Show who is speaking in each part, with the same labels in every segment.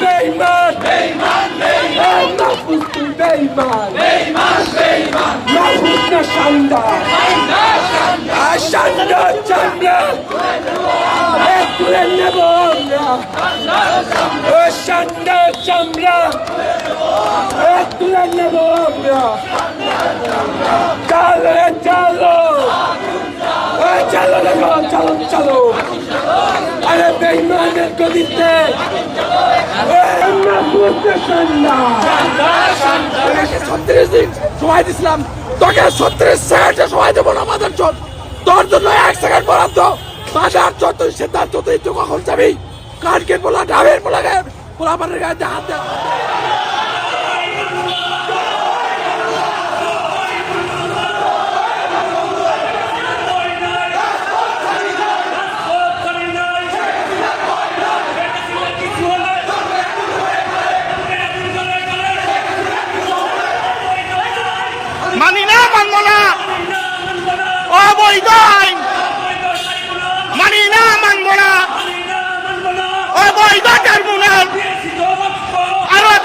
Speaker 1: বেঈমান বেঈমান বেঈমান মাহফুজ তুই বেঈমান বেঈমান বেঈমান মাহফুজ না শান্ডা আর শান্ডা চামড়া তুলে নেব আমরা ও শান্ডা চামড়া তুলে নেব আমরা চলো চলো চলো চলো চলো আরে বেঈমানের গদিতে। ছত্রিশ দিন সময় দিছিলাম। তোকে ছত্রিশ সেকেন্ডে সময় দেবো না আমাদের চোখ তোর জন্য এক সেকেন্ড বরাদ্দ। বাজার যত সিদ্ধান্ত তুই তুই কখন যাবি? কার্কেট বলা ডাবের বলা গায়ে আমার গায়ে হাত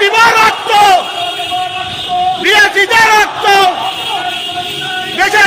Speaker 2: দিব রক্ত বিএসিতে রক্ত দেশে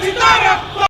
Speaker 2: vitória!